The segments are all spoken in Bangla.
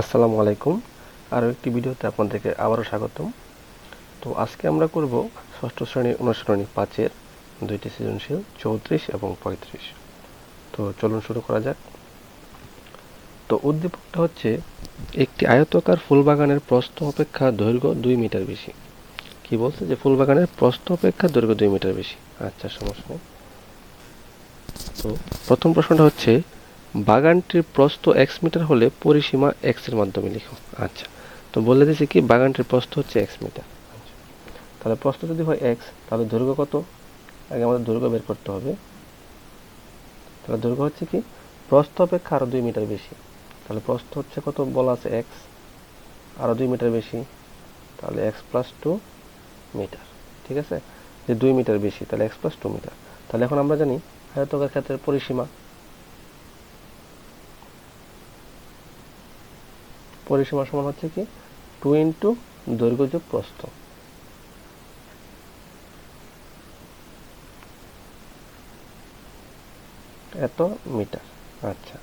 আসসালামু আলাইকুম। আরও একটি ভিডিওতে আপনাদেরকে আবারও স্বাগতম। তো আজকে আমরা করব ষষ্ঠ শ্রেণির অনুসরণী পাঁচের দুইটি সৃজনশীল, চৌত্রিশ এবং পঁয়ত্রিশ। তো চলুন শুরু করা যাক। তো উদ্দীপকটা হচ্ছে, একটি আয়তাকার ফুলবাগানের প্রস্থ অপেক্ষা দৈর্ঘ্য দুই মিটার বেশি। কি বলছে যে ফুলবাগানের প্রস্থ অপেক্ষা দৈর্ঘ্য দুই মিটার বেশি? আচ্ছা সমস্যা তো প্রথম প্রশ্নটা হচ্ছে বাগানটির প্রস্থ এক্স মিটার হলে পরিসীমা এক্সের মাধ্যমে লিখো। আচ্ছা তো বলে দিয়েছি কি, বাগানটির প্রস্থ হচ্ছে এক্স মিটার আচ্ছা তাহলে প্রস্থ যদি হয় এক্স তাহলে দৈর্ঘ্য কত? আগে আমাদের দৈর্ঘ্য বের করতে হবে। তাহলে দৈর্ঘ্য হচ্ছে কি, প্রস্থ অপেক্ষা আরও দুই মিটার বেশি। তাহলে প্রস্থ হচ্ছে কত, বলা আছে এক্স আরও দুই মিটার বেশি। তাহলে এক্স প্লাস টু মিটার ঠিক আছে? যে দুই মিটার বেশি, তাহলে এক্স প্লাস টু মিটার তাহলে এখন আমরা জানি আয়তকার ক্ষেত্রের পরিসীমা। পরিসীমা সমান হচ্ছে কি? টু ইন্টু দৈর্ঘ্য যোগ প্রস্থ। এত মিটার। আচ্ছা।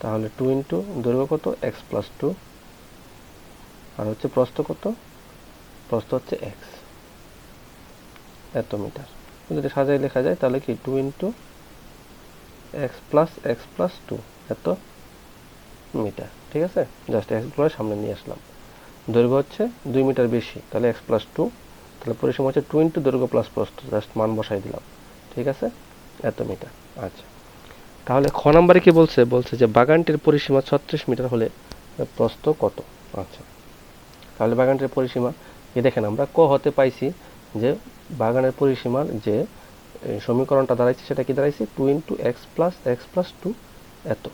তাহলে টু ইন্টু দৈর্ঘ্য কত? এক্স প্লাস টু আর হচ্ছে প্রস্থ কত? প্রস্থ হচ্ছে এক্স এত মিটার। যদি সাজাই লেখা যায়, তাহলে কি? Two into x plus x plus two এত মিটার, ঠিক আছে? জাস্ট এক্সগুলো সামনে নিয়ে আসলাম। দৈর্ঘ্য হচ্ছে দুই মিটার বেশি, তাহলে এক্স প্লাস টু তাহলে পরিসীমা হচ্ছে টু ইন্টু দৈর্ঘ্য প্লাস প্রস্থ জাস্ট মান বসাই দিলাম, ঠিক আছে? এত মিটার আচ্ছা। তাহলে খ নাম্বারে কি বলছে? বলছে যে বাগানটির পরিসীমা ছত্রিশ মিটার হলে প্রস্থ কত? আচ্ছা। তাহলে বাগানটির পরিসীমা এ দেখেন আমরা ক হতে পাইছি যে বাগানের পরিসীমার যে সমীকরণটা দাঁড়াইছে, সেটা কি দাঁড়াইছে? Two into x plus x plus two এত।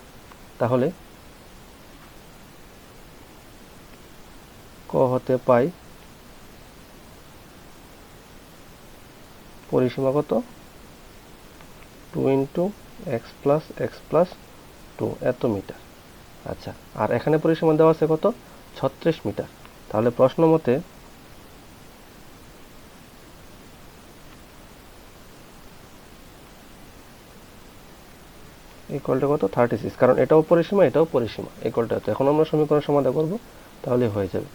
তাহলে ক হতে পাই? পরিসীমা কত? Two into x plus x plus two, এত মিটার। আচ্ছা আর এখানে পরিসীমা দেওয়া আছে কত? ছত্রিশ মিটার। তাহলে প্রশ্ন মতে ইকুয়ালটা কত? থার্টি সিক্স কারণ এটাও পরিসীমা এটাও পরিসীমা। ইকুয়ালটা এত। এখন আমরা সমীকরণ সমাধান করব তাহলে হয়ে যাবে।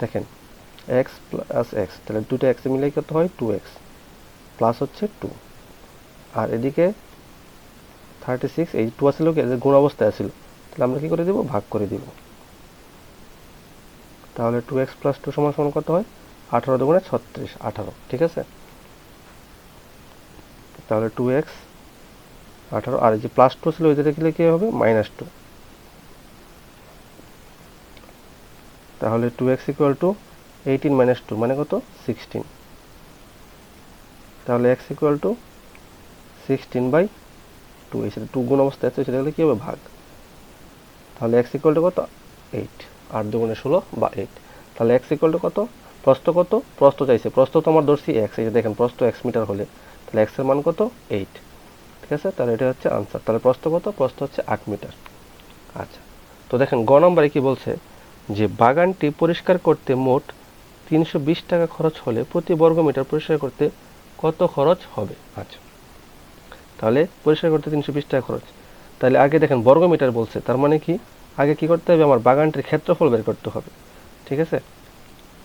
দেখেন এক্স প্লাস এক্স তাহলে দুটো এক্স মিলে কত হয় টু এক্স প্লাস হচ্ছে টু আর এদিকে থার্টি সিক্স এই টু আসলে গুণ অবস্থায় আসছিল তাহলে আমরা কী করে দিব? ভাগ করে দিব। তাহলে টু এক্স প্লাস টু সমান সমান কত হয়? আঠারো দুগুণে ছত্রিশ, আঠারো, ঠিক আছে? তাহলে টু এক্স আঠারো, আর যে প্লাস টু ছিল ওইটা লিখলে কী হবে? মাইনাস টু তাহলে two x equal to eighteen minus two মানে কত? সিক্সটিন তাহলে x equal to sixteen by two এই সেটা টু গুণ অবস্থায় আছে, সেটা হলে কী হবে? ভাগ। তাহলে এক্স ইকুয়াল টু কত? এইট আট দুগুণে ষোলো বা এইট তাহলে এক্স ইকুয়াল টু কত? প্রস্থ কত? প্রস্থ চাইছে। প্রস্থ তো আমার ধরছি এক্স এই যে দেখেন, প্রস্থ এক্স মিটার হলে। তাহলে এক্সের মান কত? এইট ঠিক আছে? তাহলে এটা হচ্ছে আনসার তাহলে প্রস্থ কত? প্রস্থ হচ্ছে আট মিটার আচ্ছা। তো দেখেন, গ নম্বরে কি বলছে? যে বাগানটি পরিষ্কার করতে মোট তিনশো বিশ টাকা খরচ হলে প্রতি বর্গ মিটার পরিষ্কার করতে কত খরচ হবে? আচ্ছা। তাহলে পরিষ্কার করতে তিনশো বিশ টাকা খরচ। তাহলে আগে দেখেন বর্গ মিটার বলছে, তার মানে কি? আগে কি করতে হবে? আমার বাগানটির ক্ষেত্রফল বের করতে হবে। ঠিক আছে?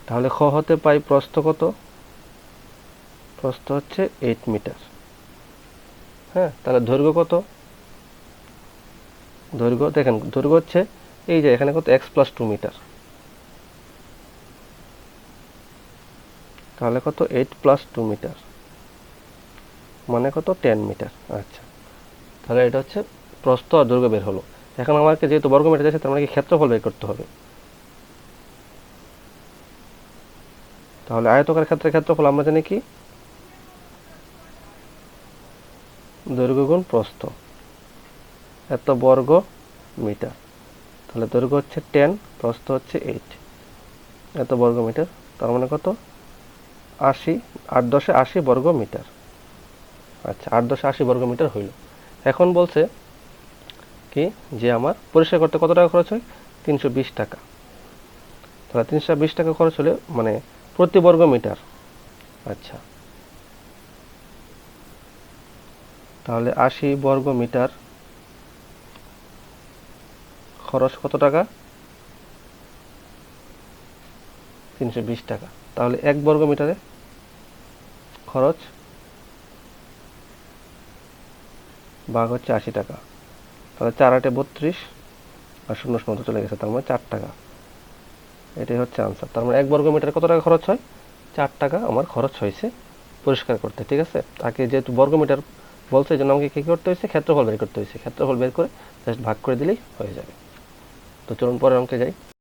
তাহলে খ হতে পাই প্রস্থ কত? প্রস্থ হচ্ছে এইট মিটার হ্যাঁ? তাহলে দৈর্ঘ্য কত? দৈর্ঘ্য দেখেন, দৈর্ঘ্য হচ্ছে এই যে এখানে কত? এক্স প্লাস টু মিটার তাহলে কত? এইট প্লাস টু মিটার মানে কত? টেন মিটার আচ্ছা। তাহলে এটা হচ্ছে প্রস্থ আর দৈর্ঘ্য বের হলো। এখন আমাকে যেহেতু বর্গ মিটার যাচ্ছে তার মানে ক্ষেত্রফল বের করতে হবে? তাহলে আয়তকার ক্ষেত্রে ক্ষেত্রফল আমরা জানি কি? দৈর্ঘ্য গুণ প্রস্থ। এত বর্গ মিটার। তাহলে দৈর্ঘ্য হচ্ছে টেন প্রস্থ হচ্ছে এইট এত বর্গ মিটার তার মানে কত? আশি, আট দশে আশি বর্গ মিটার আচ্ছা আট দশে আশি বর্গ মিটার হইল। এখন বলছে কি? যে আমার পরিষ্কার করতে কত টাকা খরচ হয়? তিনশো বিশ টাকা। তাহলে তিনশো বিশ টাকা খরচ হলে মানে প্রতি বর্গ মিটার আচ্ছা। তাহলে আশি বর্গ মিটার খরচ কত টাকা? তিনশো বিশ টাকা। তাহলে এক বর্গ মিটারে খরচ ভাগ হচ্ছে আশি টাকা। তাহলে চার আটে বত্রিশ আর শূন্য শূন্য চলে গেছে, তার মানে চার টাকা। এটাই হচ্ছে আনসার তার মানে এক বর্গ মিটারে কত টাকা খরচ হয়? চার টাকা আমার খরচ হয়েছে পরিষ্কার করতে, ঠিক আছে? তাকে যেহেতু বর্গ মিটার বলছে, এই জন্য আমাকে কী করতে হয়েছে? ক্ষেত্রফল বের করতে হয়েছে। ক্ষেত্রফল বের করে জাস্ট ভাগ করে দিলেই হয়ে যাবে। তো চলুন পরের অঙ্কে যাই।